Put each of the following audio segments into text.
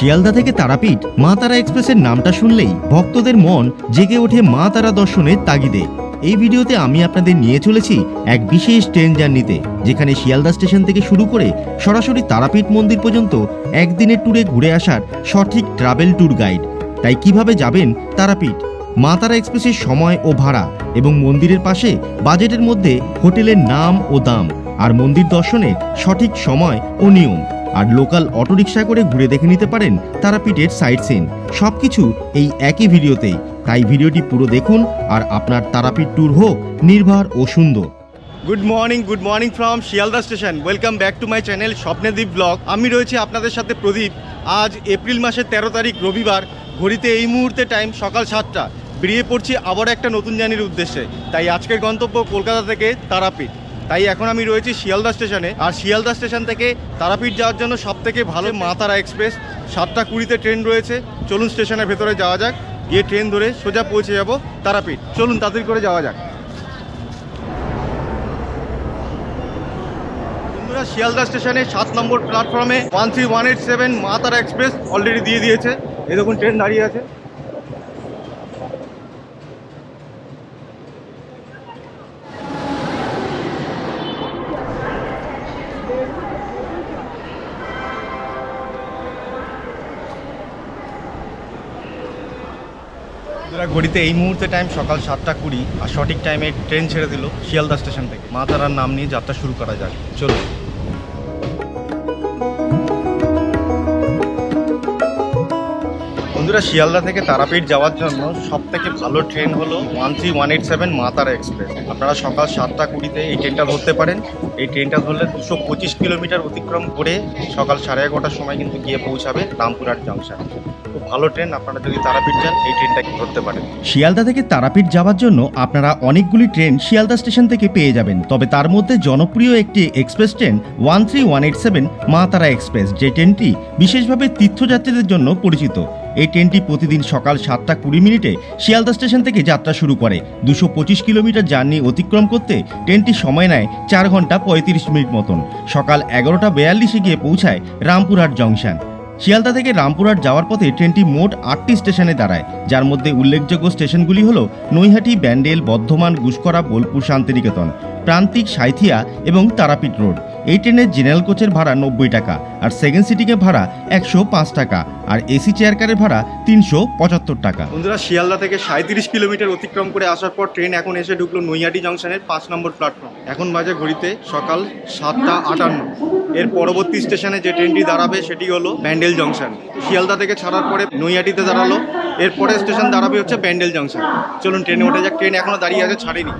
শিয়ালদা থেকে তারাপীঠ মা তারা এক্সপ্রেসের নামটা শুনলেই ভক্তদের মন জেগে ওঠে মা তারা দর্শনের তাগিদে। এই ভিডিওতে আমি আপনাদের নিয়ে চলেছি এক বিশেষ ট্রেন জার্নিতে, যেখানে শিয়ালদা স্টেশন থেকে শুরু করে সরাসরি তারাপীঠ মন্দির পর্যন্ত একদিনের ট্যুরে ঘুরে আসার সঠিক ট্রাভেল ট্যুর গাইড। তাই কীভাবে যাবেন তারাপীঠ? মা তারা এক্সপ্রেসের সময় ও ভাড়া এবং মন্দিরের পাশে বাজেটের মধ্যে হোটেলের নাম ও দাম, আর মন্দির দর্শনের সঠিক সময় ও নিয়ম। আর লোকাল অটোরিকশা করে ঘুরে দেখে নিতে পারেন তারাপীঠের সাইট সিন। সব কিছু এই একই ভিডিওতেই। তাই ভিডিওটি পুরো দেখুন আর আপনার তারাপীঠ ট্যুর হোক, নির্ভর ও সুন্দর। Good morning good morning from Sealdah station. Welcome back to my channel Swapnadip vlog. আমি রয়েছি আপনাদের সাথে প্রদীপ। আজ এপ্রিল মাসের তেরো তারিখ, রবিবার। ঘড়িতে এই মুহূর্তে টাইম সকাল সাতটা। বেরিয়ে পড়ছি আবার একটা নতুন জানির উদ্দেশ্যে। তাই আজকের গন্তব্য কলকাতা থেকে তারাপীঠ। তাই এখন আমি রয়েছি শিয়ালদা স্টেশনে। আর শিয়ালদা স্টেশন থেকে তারাপীঠ যাওয়ার জন্য সব থেকে ভালো মা তারা এক্সপ্রেস। সাতটা কুড়িতে ট্রেন রয়েছে। চলুন স্টেশনের ভেতরে যাওয়া যাক। গিয়ে ট্রেন ধরে সোজা পৌঁছে যাব তারাপীঠ। চলুন তাড়াতাড়ি করে যাওয়া যাক। বন্ধুরা, শিয়ালদা স্টেশনে সাত নম্বর প্ল্যাটফর্মে one three one eight seven Maa Tara express already দিয়ে দিয়েছে। এরকম ট্রেন দাঁড়িয়ে আছে। বন্ধুরা ঘড়িতে এই মুহূর্তে টাইম সকাল সাতটা কুড়ি, আর সঠিক টাইমে ট্রেন ছেড়ে দিল শিয়ালদা স্টেশন থেকে। মা তারার নাম নিয়ে যাত্রা শুরু করা যাক। চলুন। বন্ধুরা, শিয়ালদা থেকে তারাপীঠ যাওয়ার জন্য সব থেকে ভালো ট্রেন হলো one three one eight seven Maa Tara express. আপনারা সকাল সাতটা কুড়িতে এই ট্রেনটা ধরতে পারেন। এই ট্রেনটা ধরলে দুশো পঁচিশ কিলোমিটার অতিক্রম করে সকাল সাড়ে এগারোটার সময় কিন্তু গিয়ে পৌঁছাবে রামপুরহাট জংশন। খুব ভালো ট্রেন, আপনারা যদি তারাপীঠ যান, এই ট্রেনটাকে ধরতে পারেন। শিয়ালদা থেকে তারাপীঠ যাওয়ার জন্য আপনারা অনেকগুলি ট্রেন শিয়ালদা স্টেশন থেকে পেয়ে যাবেন। তবে তার মধ্যে জনপ্রিয় একটি express train one three one eight seven Maa Tara express, যে ট্রেনটি বিশেষভাবে তীর্থযাত্রীদের জন্য পরিচিত। এই ট্রেনটি প্রতিদিন সকাল সাতটা কুড়ি মিনিটে শিয়ালদা স্টেশন থেকে যাত্রা শুরু করে। দুশো পঁচিশ কিলোমিটার জার্নি অতিক্রম করতে ট্রেনটি সময় নেয় চার ঘণ্টা পঁয়ত্রিশ মিনিট মতন। সকাল এগারোটা বেয়াল্লিশে গিয়ে পৌঁছায় রামপুরহাট জংশন। শিয়ালদা থেকে রামপুরহাট যাওয়ার পথে ট্রেনটি মোট আটটি স্টেশনে দাঁড়ায়, যার মধ্যে উল্লেখযোগ্য স্টেশনগুলি হল নৈহাটি, ব্যান্ডেল, বর্ধমান গুসকরা বোলপুর, শান্তিনিকেতন। প্রান্তিক সাঁইথিয়া এবং তারাপীঠ রোড। এই ট্রেনের জেনারেল কোচের ভাড়া নব্বই টাকা আর সেকেন্ড সিটিকে ভাড়া একশো পাঁচ টাকা আর এসি চেয়ার কারের ভাড়া তিনশো পঁচাত্তর টাকা। বন্ধুরা, শিয়ালদা থেকে সাঁত্রিশ কিলোমিটার অতিক্রম করে আসার পর ট্রেন এখন এসে ঢুকলো নৈহাটি জংশনের পাঁচ নম্বর প্ল্যাটফর্ম এখন বাজে ঘড়িতে সকাল সাতটা আটান্ন। এর পরবর্তী স্টেশনে যে ট্রেনটি দাঁড়াবে সেটি হলো ব্যান্ডেল জংশন। শিয়ালদা থেকে ছাড়ার পরে নৈহাটিতে দাঁড়াল। এরপরে স্টেশন দাঁড়াবে হচ্ছে ব্যান্ডেল জংশন। চলুন, ট্রেনে ওঠে যাক। ট্রেন এখনও দাঁড়িয়ে আছে, ছাড়েনি।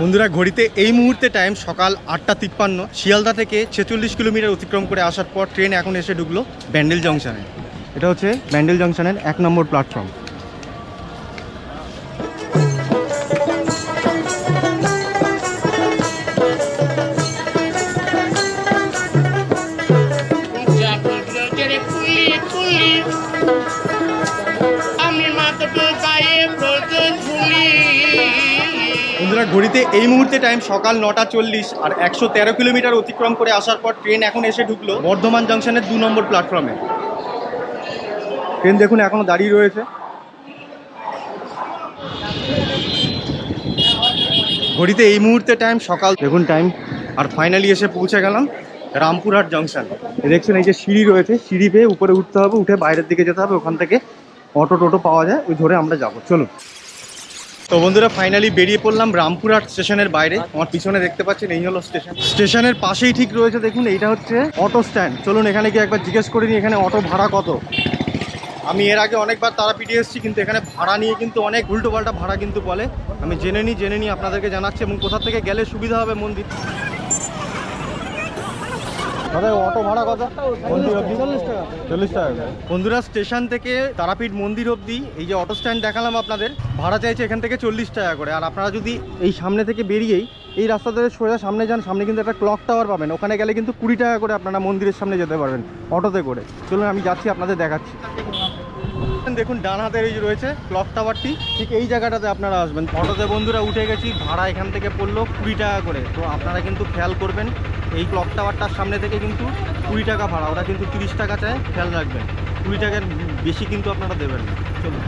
বন্ধুরা, ঘড়িতে এই মুহূর্তে টাইম সকাল আটটা তিপ্পান্ন। শিয়ালদা থেকে ছেচল্লিশ কিলোমিটার অতিক্রম করে আসার পর ট্রেন এখন এসে ঢুকলো ব্যান্ডেল জংশনে। এটা হচ্ছে ব্যান্ডেল জংশনের এক নম্বর প্ল্যাটফর্ম এই মুহূর্তে টাইম সকাল নটা চল্লিশ আর একশো তেরো কিলোমিটার অতিক্রম করে আসার পর ট্রেন এখন এসে ঢুকলো বর্ধমান জংশনের দু নম্বর প্ল্যাটফর্মে ট্রেন দেখুন, এখনও দাঁড়িয়ে রয়েছে। ঘড়িতে এই মুহূর্তে টাইম সকাল দেখুন টাইম আর ফাইনালি এসে পৌঁছে গেলাম রামপুরহাট জংশন দেখছেন, এই যে সিঁড়ি রয়েছে, সিঁড়ি পেয়ে উপরে উঠতে হবে, উঠে বাইরের দিকে যেতে হবে, ওখান থেকে অটো টোটো পাওয়া যায়, ওই ধরে আমরা যাব। চলুন। তো বন্ধুরা ফাইনালি বেরিয়ে পড়লাম রামপুরহাট স্টেশনের বাইরে। আমার পিছনে দেখতে পাচ্ছেন, এই হলো স্টেশন। স্টেশনের পাশেই ঠিক রয়েছে, দেখুন, এইটা হচ্ছে অটো স্ট্যান্ড চলুন, এখানে গিয়ে একবার জিজ্ঞেস করে নিই, এখানে অটো ভাড়া কত? আমি এর আগে অনেকবার তারাপীঠে এসেছি, কিন্তু এখানে ভাড়া নিয়ে কিন্তু অনেক উল্টো পাল্টা ভাড়া কিন্তু বলে। আমি জেনে নিই জেনে নিই, আপনাদেরকে জানাচ্ছি, এবং কোথা থেকে গেলে সুবিধা হবে মন্দির? দাদা অটো ভাড়া কত? মন্দির অবধি চল্লিশ টাকা। চল্লিশ টাকা। বন্ধুরা স্টেশন থেকে তারাপীঠ মন্দির অবধি এই যে অটো স্ট্যান্ড দেখালাম আপনাদের ভাড়া চাইছে এখান থেকে চল্লিশ টাকা করে। আর আপনারা যদি এই সামনে থেকে বেরিয়েই এই রাস্তা ধরে সোজা সামনে যান সামনে কিন্তু একটা ক্লক টাওয়ার পাবেন। ওখানে গেলে কিন্তু কুড়ি টাকা করে আপনারা মন্দিরের সামনে যেতে পারবেন অটোতে করে। চলুন আমি যাচ্ছি আপনাদের দেখাচ্ছি। দেখুন, ডান হাতে এই রয়েছে ক্লক টাওয়ারটি ঠিক এই জায়গাটাতে আপনারা আসবেন। অটোতে বন্ধুরা উঠে গেছি, ভাড়া এখান থেকে পড়ল কুড়ি টাকা করে। তো আপনারা কিন্তু খেয়াল করবেন, এই ক্লক টাওয়ারটার সামনে থেকে কিন্তু কুড়ি টাকা ভাড়া, ওরা কিন্তু তিরিশ টাকা চায়, খেয়াল রাখবেন। কুড়ি টাকার বেশি কিন্তু আপনারা দেবেন না। চলুন।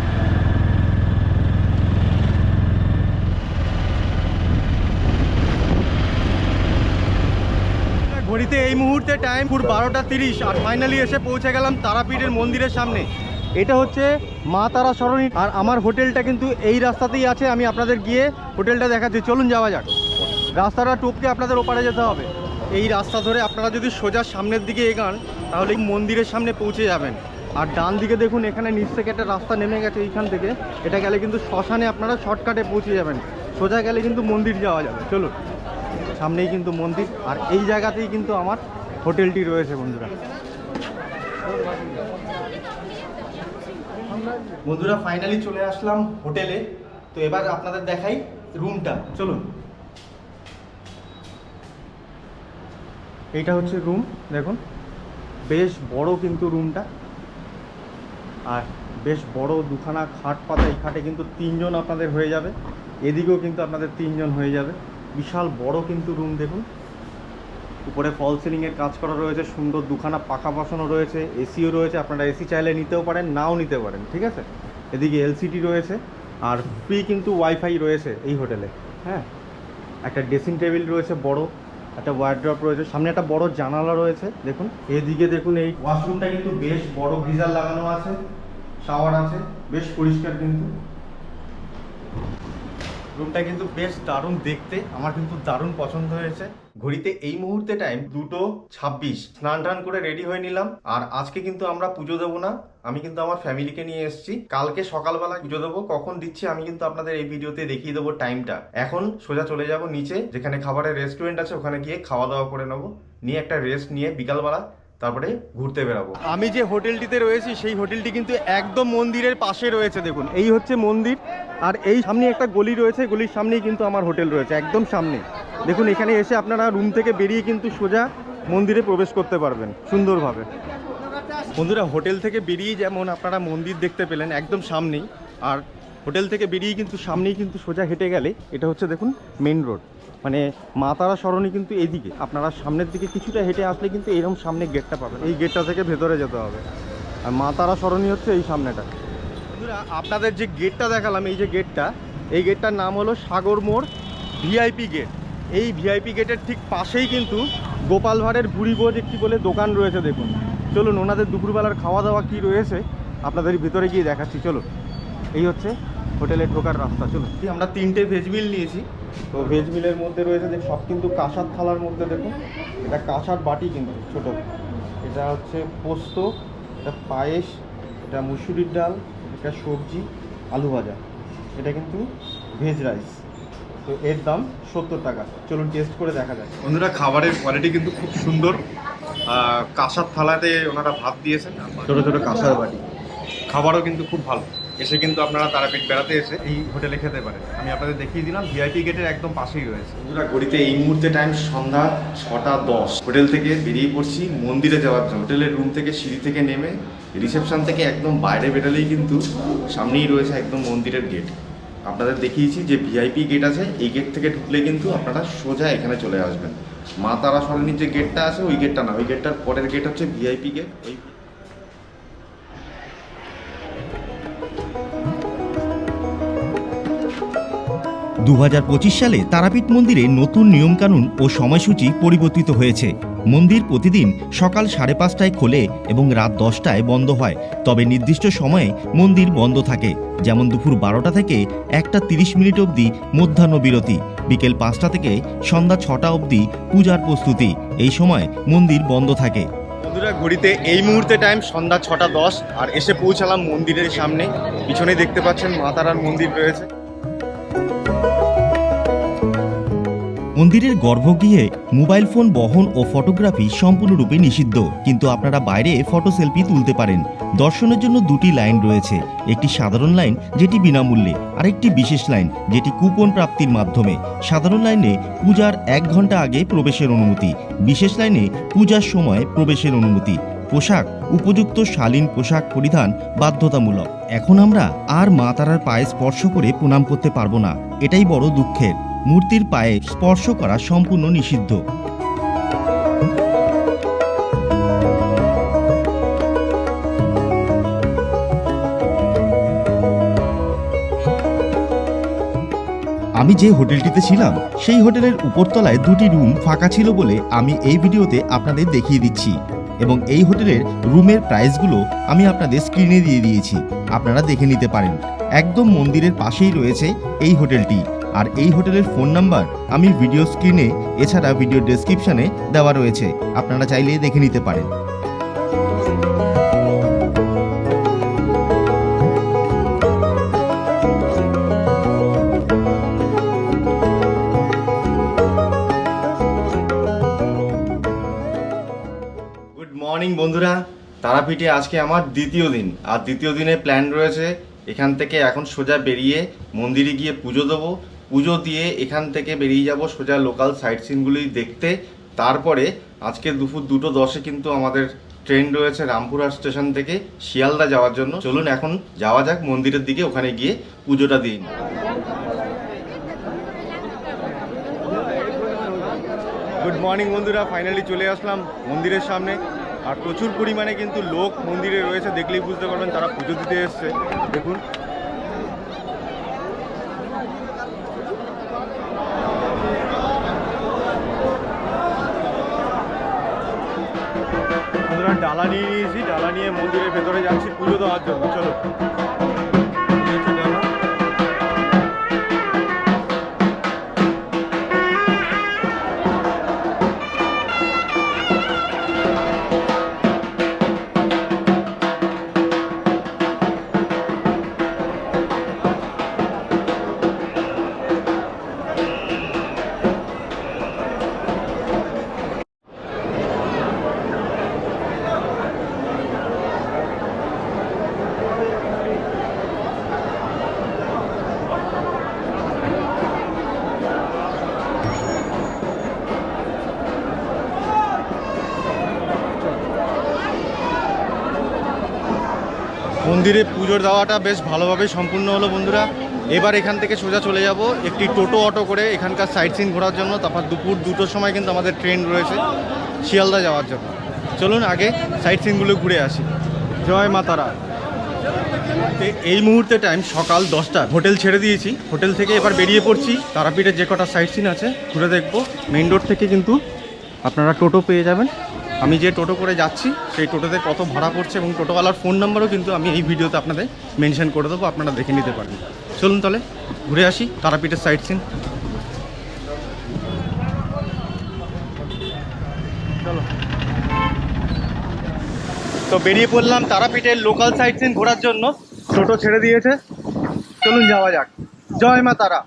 ঘড়িতে এই মুহূর্তে টাইম পুর বারোটা তিরিশ, আর ফাইনালি এসে পৌঁছে গেলাম তারাপীঠের মন্দিরের সামনে। এটা হচ্ছে মা তারা সরণি। আর আমার হোটেলটা কিন্তু এই রাস্তাতেই আছে, আমি আপনাদের গিয়ে হোটেলটা দেখাচ্ছি। চলুন যাওয়া যাক। রাস্তাটা টপকে আপনাদের ওপারে যেতে হবে। এই রাস্তা ধরে আপনারা যদি সোজা সামনের দিকে এগান তাহলে মন্দিরের সামনে পৌঁছে যাবেন। আর ডান দিকে দেখুন, এখানে নিচ থেকে একটা রাস্তা নেমে গেছে এইখান থেকে। এটা গেলে কিন্তু শ্মশানে আপনারা শর্টকাটে পৌঁছে যাবেন। সোজা গেলে কিন্তু মন্দির যাওয়া যাবে। চলুন। সামনেই কিন্তু মন্দির। আর এই জায়গাতেই কিন্তু আমার হোটেলটি রয়েছে বন্ধুরা। বন্ধুরা ফাইনালি চলে আসলাম হোটেলে তো এবার আপনাদের দেখাই রুমটা চলুন। এইটা হচ্ছে রুম দেখুন। বেশ বড় কিন্তু রুমটা আর বেশ বড় দুখানা খাট পাতা, এই খাটে কিন্তু তিনজন আপনাদের হয়ে যাবে। এদিকেও কিন্তু আপনাদের তিনজন হয়ে যাবে। বিশাল বড় কিন্তু রুম দেখুন। উপরে ফল সিলিংয়ের কাজ করা রয়েছে, সুন্দর দুখানা পাখা বসানো রয়েছে, এসিও রয়েছে, আপনারা এসি চাইলে নিতেও পারেন, নাও নিতে পারেন, ঠিক আছে? এদিকে এলসিডি রয়েছে, আর ফ্রি কিন্তু ওয়াইফাই রয়েছে এই হোটেলে হ্যাঁ? একটা ড্রেসিং টেবিল রয়েছে বড়, একটা ওয়ার্ড্রপ রয়েছে, সামনে একটা বড় জানালা রয়েছে, দেখুন। এদিকে দেখুন, এই ওয়াশরুমটা কিন্তু বেশ বড় গিজার লাগানো আছে, শাওয়ার আছে, বেশ পরিষ্কার কিন্তু। রুমটা কিন্তু বেশ দারুণ দেখতে, আমার কিন্তু দারুণ পছন্দ হয়েছে। ঘড়িতে এই মুহূর্তে টাইম দুটো ছাব্বিশ। স্নান টান করে রেডি হয়ে নিলাম। আর আজকে কিন্তু আমরা পুজো দেবো না। আমি কিন্তু আমার ফ্যামিলিকে নিয়ে এসেছি। কালকে সকালবেলা পুজো দেবো। কখন দিচ্ছি আমি কিন্তু আপনাদের এই ভিডিওতে দেখিয়ে দেবো টাইমটা এখন সোজা চলে যাব নিচে, যেখানে খাবারের রেস্টুরেন্ট আছে, ওখানে গিয়ে খাওয়া দাওয়া করে নেব। নিয়ে একটা রেস্ট নিয়ে বিকালবেলা তারপরে ঘুরতে বেরাবো আমি যে হোটেলটিতে রয়েছি, সেই হোটেলটি কিন্তু একদম মন্দিরের পাশে রয়েছে, দেখুন। এই হচ্ছে মন্দির, আর এই সামনে একটা গলি রয়েছে, গলির সামনেই কিন্তু আমার হোটেল রয়েছে, একদম সামনে। দেখুন, এখানে এসে আপনারা রুম থেকে বেরিয়ে কিন্তু সোজা মন্দিরে প্রবেশ করতে পারবেন, সুন্দরভাবে। বন্ধুরা, হোটেল থেকে বেরিয়ে যেমন আপনারা মন্দির দেখতে পেলেন, একদম সামনেই, আর হোটেল থেকে বেরিয়ে কিন্তু সামনেই কিন্তু সোজা হেঁটে গেলে, এটা হচ্ছে, দেখুন মেন রোড মানে মা তারা সরণি কিন্তু এদিকে। আপনারা সামনের দিকে কিছুটা হেঁটে আসলে কিন্তু এরকম সামনে গেটটা পাবেন। এই গেটটা থেকে ভেতরে যেতে হবে। আর মা তারা সরণি হচ্ছে এই সামনেটা। আপনাদের যে গেটটা দেখালাম, এই যে গেটটা এই গেটটার নাম হলো সাগর মোড় ভিআইপি গেট এই ভিআইপি গেটের ঠিক পাশেই কিন্তু গোপাল ভাঁড়ের বোঝ একটি বলে দোকান রয়েছে, দেখুন। চলুন, ওনাদের দুপুরবেলার খাওয়া দাওয়া কি রয়েছে, আপনাদের ভিতরে গিয়ে দেখাচ্ছি। চলুন, এই হচ্ছে হোটেলে ঢোকার রাস্তা চলুন। আমরা তিনটে ভেজ মিল নিয়েছি। তো ভেজ মিলের মধ্যে রয়েছে যে সব কিন্তু কাঁসার থালার মধ্যে দেখুন এটা কাঁসার বাটি কিন্তু ছোট। এটা হচ্ছে পোস্ত এটা পায়েস এটা মুসুরির ডাল এটা সবজি আলু ভাজা। এটা কিন্তু ভেজ রাইস তো এর দাম সত্তর টাকা। চলুন টেস্ট করে দেখা যায় বন্ধুরা খাবারের কোয়ালিটি কিন্তু খুব সুন্দর। কাঁসার থালাতে ওনারা ভাত দিয়েছেন। ছোটো ছোটো কাঁসার বাটি। খাবারও কিন্তু খুব ভালো। এসে কিন্তু আপনারা তারাপীঠ বেড়াতে এসে এই হোটেলে খেতে পারেন। আমি আপনাদের দেখিয়ে দিলাম ভিআইপি গেটের একদম পাশেই রয়েছে। বন্ধুরা, ঘড়িতে এই মুহূর্তে টাইম সন্ধ্যা ছটা দশ। হোটেল থেকে বেরিয়ে পড়ছি, মন্দিরে যাওয়ার জন্য। হোটেলের রুম থেকে সিঁড়ি থেকে নেমে রিসেপশন থেকে একদম বাইরে বেরোলেই কিন্তু সামনেই রয়েছে একদম মন্দিরের গেট আপনাদের দেখিয়েছি যে ভিআইপি গেট আছে, এই গেট থেকে ঢুকলে কিন্তু আপনারা সোজা এখানে চলে আসবেন। মা তারা সরণির যে গেটটা আছে, ওই গেটটা না, ওই গেটটার পরের গেট হচ্ছে ভিআইপি গেট ওই দু হাজার পঁচিশ সালে তারাপীঠ মন্দিরে নতুন নিয়মকানুন ও সময়সূচি পরিবর্তিত হয়েছে। মন্দির প্রতিদিন সকাল সাড়ে পাঁচটায় খোলে এবং রাত দশটায় বন্ধ হয়। তবে নির্দিষ্ট সময়ে মন্দির বন্ধ থাকে। যেমন দুপুর বারোটা থেকে একটা তিরিশ মিনিট অবধি মধ্যাহ্ন বিরতি, বিকেল পাঁচটা থেকে সন্ধ্যা ছটা অবধি পূজার প্রস্তুতি। এই সময় মন্দির বন্ধ থাকে। বন্ধুরা, ঘড়িতে এই মুহূর্তে টাইম সন্ধ্যা ছটা দশ, আর এসে পৌঁছালাম মন্দিরের সামনে। পিছনে দেখতে পাচ্ছেন মা তারার মন্দির রয়েছে। মন্দিরের গর্ভগৃহে মোবাইল ফোন, বহন ও ফটোগ্রাফি সম্পূর্ণরূপে নিষিদ্ধ। কিন্তু আপনারা বাইরে ফটো সেলফি তুলতে পারেন। দর্শনের জন্য দুটি লাইন রয়েছে। একটি সাধারণ লাইন, যেটি বিনামূল্যে। আরেকটি বিশেষ লাইন, যেটি কুপন প্রাপ্তির মাধ্যমে। সাধারণ লাইনে পূজার এক ঘণ্টা আগে প্রবেশের অনুমতি। বিশেষ লাইনে পূজার সময় প্রবেশের অনুমতি। পোশাক, উপযুক্ত শালীন পোশাক পরিধান বাধ্যতামূলক। এখন আমরা আর মা তারার পায়ে স্পর্শ করে প্রণাম করতে পারব না। এটাই বড় দুঃখের। মূর্তির পায়ে স্পর্শ করা সম্পূর্ণ নিষিদ্ধ। আমি যে হোটেলটিতে ছিলাম, সেই হোটেলের উপরতলায় দুটি রুম ফাঁকা ছিল বলে আমি এই ভিডিওতে আপনাদের দেখিয়ে দিচ্ছি এবং এই হোটেলের রুমের প্রাইসগুলো আমি আপনাদের স্ক্রিনে দিয়ে দিয়েছি। আপনারা দেখে নিতে পারেন। একদম মন্দিরের পাশেই রয়েছে এই হোটেলটি। আর এই হোটেলের ফোন নাম্বার আমি ভিডিও স্ক্রিনে, এছাড়া ভিডিও ডেসক্রিপশনে দেওয়া রয়েছে। আপনারা চাইলে দেখে নিতে পারেন। গুড মর্নিং বন্ধুরা। তারাপীঠে আজকে আমার দ্বিতীয় দিন। আর দ্বিতীয় দিনে প্ল্যান রয়েছে, এখান থেকে এখন সোজা বেরিয়ে মন্দিরে গিয়ে পুজো দেবো। পুজো দিয়ে এখান থেকে বেরিয়ে যাব সোজা লোকাল সাইট সিনগুলি দেখতে। তারপরে আজকে দুপুর দুটো দশে কিন্তু আমাদের ট্রেন রয়েছে রামপুরহাট স্টেশন থেকে শিয়ালদা যাওয়ার জন্য। চলুন এখন যাওয়া যাক মন্দিরের দিকে, ওখানে গিয়ে পুজোটা দিই গুড মর্নিং বন্ধুরা ফাইনালি চলে আসলাম মন্দিরের সামনে। আর প্রচুর পরিমাণে কিন্তু লোক মন্দিরে রয়েছে, দেখলেই বুঝতে পারবেন তারা পুজো দিতে এসছে। দেখুন নিয়ে নিয়েছি ডালা নিয়ে মন্দিরের ভেতরে যাচ্ছি পুজো দেওয়ার জন্য। চলো। পুজোর দেওয়াটা বেশ ভালোভাবে সম্পূর্ণ হলো বন্ধুরা। এবার এখান থেকে সোজা চলে যাব। একটি টোটো অটো করে এখানকার সাইট সিন ঘোরার জন্য। তারপর দুপুর দুটোর সময় কিন্তু আমাদের ট্রেন রয়েছে শিয়ালদা যাওয়ার জন্য। চলুন আগে সাইট সিনগুলো ঘুরে আসি। জয় মাতারা এই মুহূর্তে টাইম সকাল দশটা। হোটেল ছেড়ে দিয়েছি। হোটেল থেকে এবার বেরিয়ে পড়ছি। তারাপীঠের যে কটা সাইট সিন আছে, ঘুরে দেখব। মেইন রোড থেকে কিন্তু আপনারা টোটো পেয়ে যাবেন। আমি যে টোটো করে যাচ্ছি, সেই টোটোতে কত ভাড়া পড়ছে এবং টোটোওয়ালার ফোন নাম্বারও কিন্তু আমি এই ভিডিওতে আপনাদের মেনশন করে দেবো, আপনারা দেখে নিতে পারেন চলুন তাহলে, ঘুরে আসি তারাপীঠের সাইট সিন তো বেরিয়ে পড়লাম তারাপীঠের লোকাল সাইট সিন ঘোরার জন্য। টোটো ছেড়ে দিয়েছে। চলুন যাওয়া যাক। জয় মা তারা।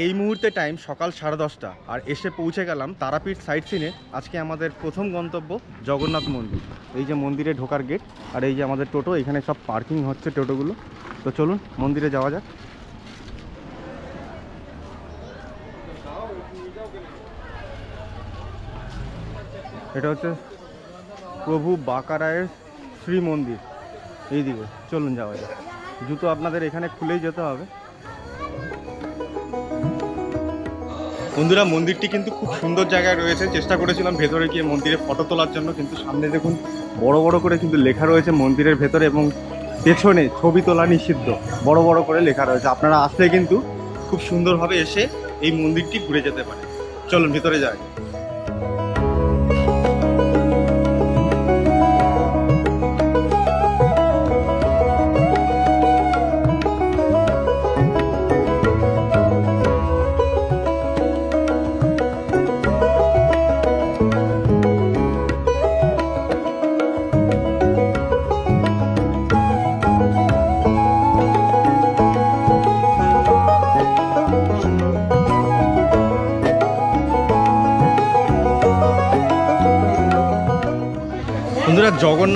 এই মুহূর্তে টাইম সকাল সাড়ে দশটা। আর এসে পৌঁছে গেলাম তারাপীঠ সাইট সিনে আজকে আমাদের প্রথম গন্তব্য জগন্নাথ মন্দির। এই যে মন্দিরে ঢোকার গেট আর এই যে আমাদের টোটো, এখানে সব পার্কিং হচ্ছে টোটোগুলো। তো চলুন, মন্দিরে যাওয়া যাক। এটা হচ্ছে প্রভু বাঁকারায়ের শ্রী মন্দির এই দিকে, চলুন যাওয়া যাক। জুতো আপনাদের এখানে খুলেই যেতে হবে। বন্ধুরা, মন্দিরটি কিন্তু খুব সুন্দর জায়গায় রয়েছে। চেষ্টা করেছিলাম ভেতরে গিয়ে মন্দিরে ফটো তোলার জন্য, কিন্তু সামনে দেখুন, বড় বড় করে কিন্তু লেখা রয়েছে মন্দিরের ভেতরে এবং পেছনে ছবি তোলা নিষিদ্ধ, বড় বড় করে লেখা রয়েছে। আপনারা আসলে কিন্তু খুব সুন্দরভাবে এসে এই মন্দিরটি ঘুরে যেতে পারে চলুন, ভিতরে যাই।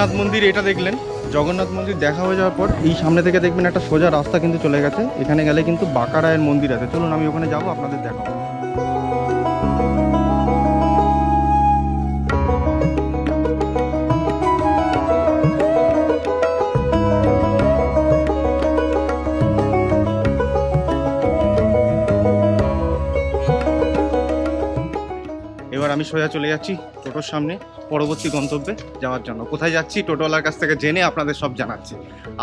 জগন্নাথ মন্দির এটা দেখলেন। জগন্নাথ মন্দির দেখা হয়ে যাওয়ার পর এই সামনে থেকে দেখবেন একটা সোজা রাস্তা কিন্তু চলে গেছে। এখানে গেলে কিন্তু বাঁকা রায়ের মন্দির আছে। চলুন আমি ওখানে যাব, আপনাদের দেখাবো। সোজা চলে যাচ্ছি টোটোর সামনে পরবর্তী গন্তব্যে যাওয়ার জন্য। কোথায় যাচ্ছি টোটোওয়ালার কাছ থেকে জেনে আপনাদের সব জানাচ্ছি।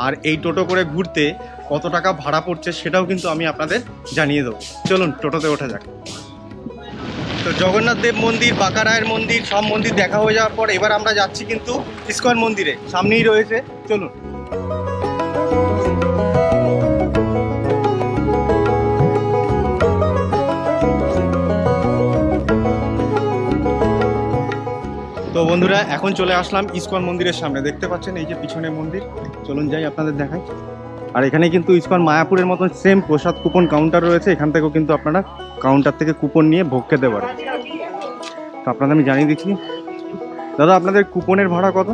আর এই টোটো করে ঘুরতে কত টাকা ভাড়া পড়ছে সেটাও কিন্তু আমি আপনাদের জানিয়ে দেবো। চলুন টোটোতে ওঠা যাক। তো জগন্নাথ দেব মন্দির বাঁকারায়ের মন্দির, সব মন্দির দেখা হয়ে যাওয়ার পর এবার আমরা যাচ্ছি কিন্তু ইস্কন মন্দিরে। সামনেই রয়েছে। চলুন। তো বন্ধুরা, এখন চলে আসলাম ইস্কন মন্দিরের সামনে। দেখতে পাচ্ছেন এই যে পিছনে মন্দির। চলুন যাই, আপনাদের দেখাই। আর এখানে কিন্তু ইস্কন মায়াপুরের মতন সেম প্রসাদ কুপন কাউন্টার রয়েছে। এখান থেকেও কিন্তু আপনারা কাউন্টার থেকে কুপন নিয়ে ভোগ খেতে পারেন। তো আপনাদের আমি জানিয়ে দিচ্ছি। দাদা, আপনাদের কুপনের ভাড়া কত?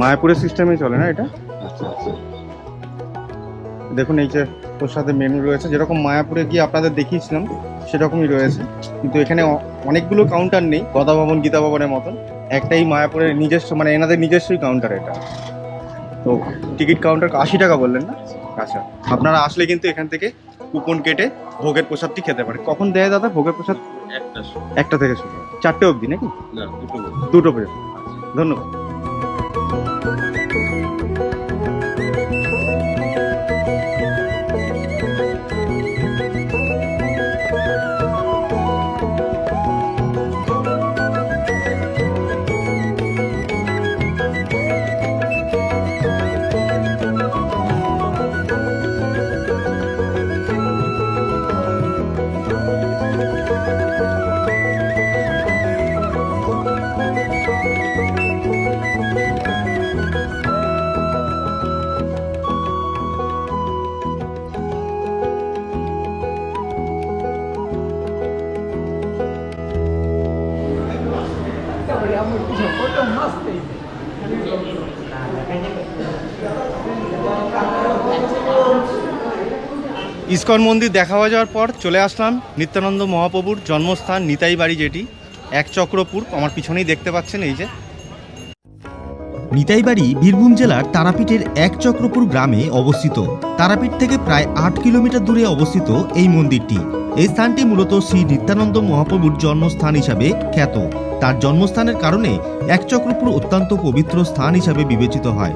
মায়াপুরের সিস্টেমে চলে না এটা? দেখুন, এই যে প্রসাদের মেনু রয়েছে। যেরকম মায়াপুরে গিয়ে আপনাদের দেখিয়েছিলাম সেরকমই রয়েছে। কিন্তু এখানে অনেকগুলো কাউন্টার নেই গদা ভবন গীতা ভবনের মতন। একটাই মায়াপুরের নিজস্ব মানে এনাদের নিজস্বই কাউন্টার এটা। তো টিকিট কাউন্টার আশি টাকা বললেন না? আচ্ছা আপনারা আসলে কিন্তু এখান থেকে কুপন কেটে ভোগের প্রসাদটি খেতে পারে কখন দেয় দাদা ভোগের প্রসাদ? একটা থেকে শুরু চারটে অবধি নাকি? দুটো পর্যন্ত ধন্যবাদ। ইস্কন মন্দির দেখা হয়ে যাওয়ার পর চলে আসলাম নিত্যানন্দ মহাপ্রভুর জন্মস্থান নিতাই বাড়ি যেটি। এক চক্রপুর, আমার পিছনেই দেখতে পাচ্ছেন এই যে। নিতাইবাড়ি বীরভূম জেলার তারাপীঠের এক চক্রপুর গ্রামে অবস্থিত। তারাপীঠ থেকে প্রায় আট কিলোমিটার দূরে অবস্থিত এই মন্দিরটি। এই স্থানটি মূলত শ্রী নিত্যানন্দ মহাপ্রভুর জন্মস্থান হিসাবে খ্যাত। তার জন্মস্থানের কারণে এক চক্রপুর অত্যন্ত পবিত্র স্থান হিসাবে বিবেচিত হয়।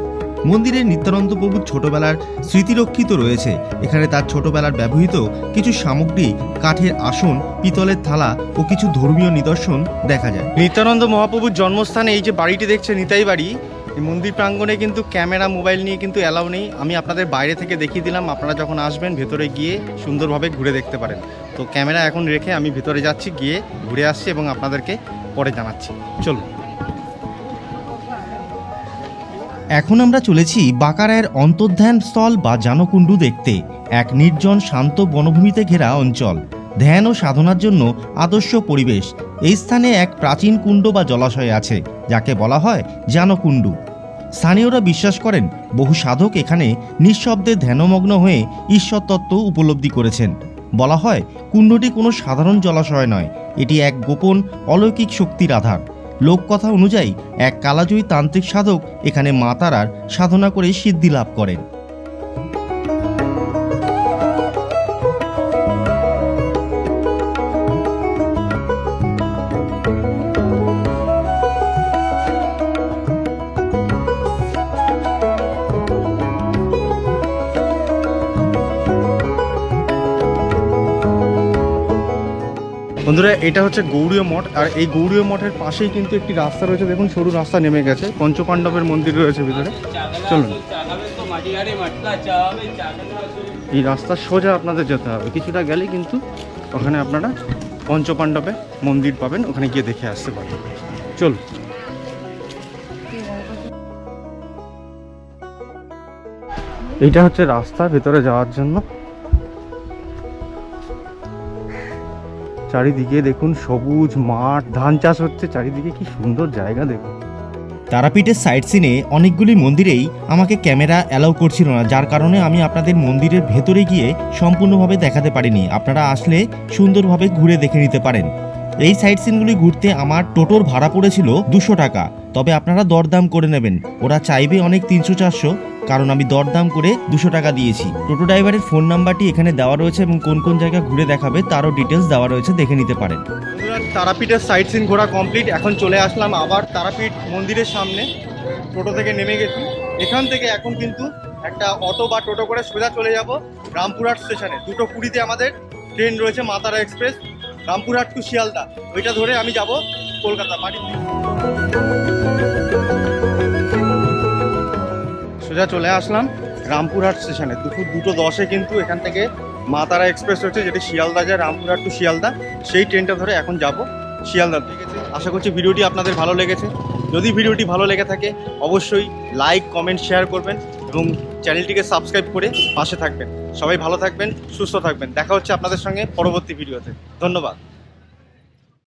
মন্দিরে নিত্যানন্দ প্রভুর ছোটবেলার স্মৃতিরক্ষিত রয়েছে। এখানে তার ছোটবেলার ব্যবহৃত কিছু সামগ্রী, কাঠের আসন, পিতলের থালা ও কিছু ধর্মীয় নিদর্শন দেখা যায়। নিত্যানন্দ মহাপ্রভুর জন্মস্থানে এই যে বাড়িটি দেখছে নিতাই বাড়ি মন্দির প্রাঙ্গণে কিন্তু ক্যামেরা, মোবাইল নিয়ে কিন্তু অ্যালাউ নেই। আমি আপনাদের বাইরে থেকে দেখিয়ে দিলাম, আপনারা যখন আসবেন ভেতরে গিয়ে সুন্দরভাবে ঘুরে দেখতে পারেন। তো ক্যামেরা এখন রেখে আমি ভেতরে যাচ্ছি, গিয়ে ঘুরে আসছি এবং আপনাদেরকে পরে জানাচ্ছি। চলুন। এখন আমরা চলেছি বাঁকারায়ের অন্তর্ধ্যান স্থল বা জানকুণ্ডু দেখতে, এক নির্জন শান্ত বনভূমিতে ঘেরা অঞ্চল। ধ্যান ও সাধনার জন্য আদর্শ পরিবেশ। এই স্থানে এক প্রাচীন কুণ্ড বা জলাশয় আছে, যাকে বলা হয় জানকুণ্ডু। স্থানীয়রা বিশ্বাস করেন, বহু সাধক এখানে নিঃশব্দে ধ্যানমগ্ন হয়ে ঈশ্বর তত্ত্ব উপলব্ধি করেছেন। বলা হয়, কুণ্ডটি কোনো সাধারণ জলাশয় নয়, এটি এক গোপন অলৌকিক শক্তির আধার। লোককথা অনুযায়ী এক কালাজয়ী তান্ত্রিক সাধক এখানে মা তারার সাধনা করে সিদ্ধি লাভ করেন। বন্ধুরা, এটা হচ্ছে গৌড়ীয় মঠ, আর এই গৌড়ীয় মঠের পাশেই কিন্তু একটি রাস্তা রয়েছে। দেখুন, সরু রাস্তা নেমে গেছে। পঞ্চপাণ্ডবের মন্দির রয়েছে ভিতরে। চলুন। এই রাস্তা সোজা আপনাদের যেতে হবে। কিছুটা গেলেই কিন্তু ওখানে আপনারা পঞ্চপাণ্ডবে মন্দির পাবেন। ওখানে গিয়ে দেখে আসতে পারবেন। চলুন। এইটা হচ্ছে রাস্তা ভেতরে যাওয়ার জন্য। চারিদিকে দেখুন সবুজ মাঠ, ধান চাষ হচ্ছে, চারিদিকে কি সুন্দর জায়গা দেখুন। তারাপীঠের সাইট সিনে অনেকগুলি মন্দিরেই আমাকে ক্যামেরা অ্যালাউ করছিল না, যার কারণে আমি আপনাদের মন্দিরের ভেতরে গিয়ে সম্পূর্ণভাবে দেখাতে পারিনি। আপনারা আসলে সুন্দরভাবে ঘুরে দেখে নিতে পারেন। এই সাইট সিনগুলি ঘুরতে আমার টোটোর ভাড়া পড়েছিল দুশো টাকা। তবে আপনারা দরদাম করে নেবেন। ওরা চাইবে অনেক তিনশো চারশো। কারণ আমি দরদাম করে দুশো টাকা দিয়েছি। টোটো ড্রাইভারের ফোন নাম্বারটি এখানে দেওয়া রয়েছে এবং কোন কোন জায়গা ঘুরে দেখাবে তারও ডিটেলস দেওয়া রয়েছে, দেখে নিতে পারেন। তারাপীঠের সাইট সিন ঘোরা কমপ্লিট এখন চলে আসলাম আবার তারাপীঠ মন্দিরের সামনে। টোটো থেকে নেমে গেছি। এখান থেকে এখন কিন্তু একটা অটো বা টোটো করে সোজা চলে যাব রামপুরহাট স্টেশনে দুটো কুড়িতে আমাদের ট্রেন রয়েছে, মাতারা এক্সপ্রেস রামপুরহাট টু শিয়ালদা। ওইটা ধরে আমি যাব কলকাতা বাড়ি সোজা চলে আসলাম রামপুরহাট স্টেশনে। দুপুর দুটো দশে কিন্তু এখান থেকে মা তারা এক্সপ্রেস হচ্ছে যেটি শিয়ালদা যায় রামপুরহাট টু শিয়ালদা। সেই ট্রেনটা ধরে এখন যাব শিয়ালদা আছে আশা করছি ভিডিওটি আপনাদের ভালো লেগেছে। যদি ভিডিওটি ভালো লেগে থাকে, অবশ্যই লাইক, কমেন্ট, শেয়ার করবেন এবং চ্যানেলটিকে সাবস্ক্রাইব করে পাশে থাকবেন। সবাই ভালো থাকবেন, সুস্থ থাকবেন। দেখা হচ্ছে আপনাদের সঙ্গে পরবর্তী ভিডিওতে। ধন্যবাদ।